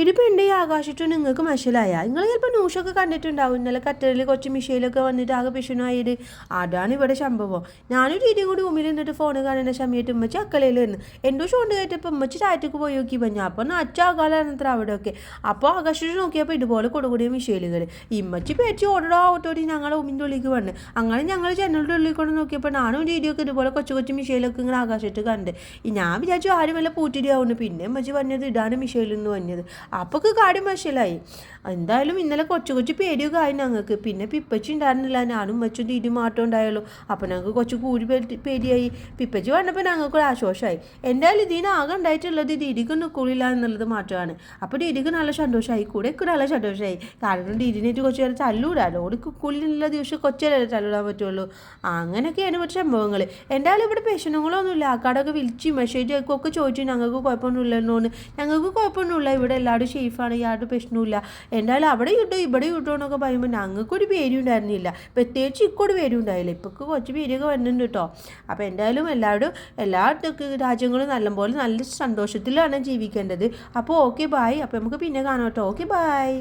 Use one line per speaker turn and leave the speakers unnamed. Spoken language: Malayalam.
ഇതിപ്പോൾ ഈ ആകാശത്ത് നിങ്ങൾക്ക് മനസ്സിലായ. നിങ്ങൾ ചിലപ്പോൾ ന്യൂസൊക്കെ കണ്ടിട്ടുണ്ടാവും. ഇന്നലെ കറ്ററിൽ കുറച്ച് മിഷയിലൊക്കെ വന്നിട്ട് ആകെ പിഷുനായത് അതാണ് ഇവിടെ സംഭവം. ഞാനൊരു ഇടി കൂടി ഉമ്മിൽ നിന്നിട്ട് ഫോൺ കാണുന്ന സമയത്ത് ഉമ്മച്ചി അക്കലയിൽ നിന്ന് എന്തോ ഷോണ്ട് കയറ്റപ്പോൾ ഉമ്മച്ചി താഴത്തേക്ക് പോയി നോക്കി പറഞ്ഞു അപ്പോൾ നച്ചാകാലത്ര അവിടെയൊക്കെ. അപ്പോൾ ആകാശിട്ട് നോക്കിയപ്പോൾ ഇതുപോലെ കൊടുകൂടിയ മിഷയിലുകൾ ഇമ്മച്ചി പേച്ച് ഓടോ ഓട്ടോടി ഞങ്ങളെ ഉമ്മിന്റെ ഉള്ളിലേക്ക് വന്ന്. അങ്ങനെ ഞങ്ങൾ ജനലിന്റെ ഉള്ളിൽ കൊണ്ട് നോക്കിയപ്പോൾ ഞാനും ഒരു ഇടിയൊക്കെ ഇതുപോലെ കൊച്ചു കൊച്ചു മിഷയിലൊക്കെ ഇങ്ങനെ ആകാശത്ത് കണ്ട്. ഞാൻ വിചാരിച്ചു ആരും വല്ല പൂറ്റിരിയാവുന്നു പിന്നെ ഉമ്മച്ചി പറഞ്ഞത് ഇതാണ് മിഷയിൽ നിന്ന് അപ്പൊക്ക് കാട് മഷലായി എന്തായാലും ഇന്നലെ കൊച്ചു കൊച്ചു പേടിയൊക്കെ ആയി ഞങ്ങൾക്ക്. പിന്നെ പിപ്പച്ചി ഉണ്ടായിരുന്നില്ല ഞാനും മച്ചും തിരി മാറ്റം ഉണ്ടായുള്ളൂ അപ്പം ഞങ്ങൾക്ക് കുറച്ച് കൂടി പേടിയായി. പിപ്പച്ചി വന്നപ്പോൾ ഞങ്ങൾക്ക് ഒരു ആശ്വാസമായി. എന്തായാലും ഇതിന് ആകെ ഉണ്ടായിട്ടുള്ളത് ദീദിക്ക് നിൽക്കൂലില്ല എന്നുള്ളത് മാറ്റമാണ് അപ്പോൾ ദീദിക്ക് നല്ല സന്തോഷമായി. കൂടെ ഒക്കെ നല്ല സന്തോഷമായി. കാരണം ദീദിനായിട്ട് കുറച്ച് നേരം തല്ലൂടാലോ ഓടി കുക്കുള്ളിലുള്ള ദിവസം കൊച്ചല്ലേ തല്ലൂടാൻ പറ്റുള്ളൂ. അങ്ങനെയൊക്കെയാണ് ഇവിടെ സംഭവങ്ങൾ എന്തായാലും ഇവിടെ പേഷ്യനുകളൊന്നുമില്ല ആക്കാടൊക്കെ വിളിച്ച് മെസ്സേജ് ഒക്കെ ചോദിച്ചു ഞങ്ങൾക്ക് കുഴപ്പമൊന്നുമില്ലെന്നോന്ന് ഞങ്ങൾക്ക് കുഴപ്പമൊന്നുമില്ല. ഇവിടെ എല്ലാവരും സേഫാണ് യാതൊരു പ്രശ്നവുമില്ല. എന്തായാലും അവിടെ ഇട്ടോ ഇവിടെ ഇട്ടോ എന്നൊക്കെ പറയുമ്പോൾ ഞങ്ങൾക്കൊരു പേരും ഉണ്ടായിരുന്നില്ല. പ്രത്യേകിച്ച് ഇക്കോട് പേരും ഉണ്ടായില്ല. ഇപ്പോൾ കുറച്ച് പേരൊക്കെ വരുന്നുണ്ട് കേട്ടോ അപ്പോൾ എന്തായാലും എല്ലാവരും എല്ലാ രാജ്യങ്ങളും നല്ലപോലെ നല്ല സന്തോഷത്തിലാണ് ജീവിക്കേണ്ടത്. അപ്പോൾ ഓക്കെ ബായ് അപ്പോൾ നമുക്ക് പിന്നെ കാണാം കേട്ടോ ഓക്കെ ബായ്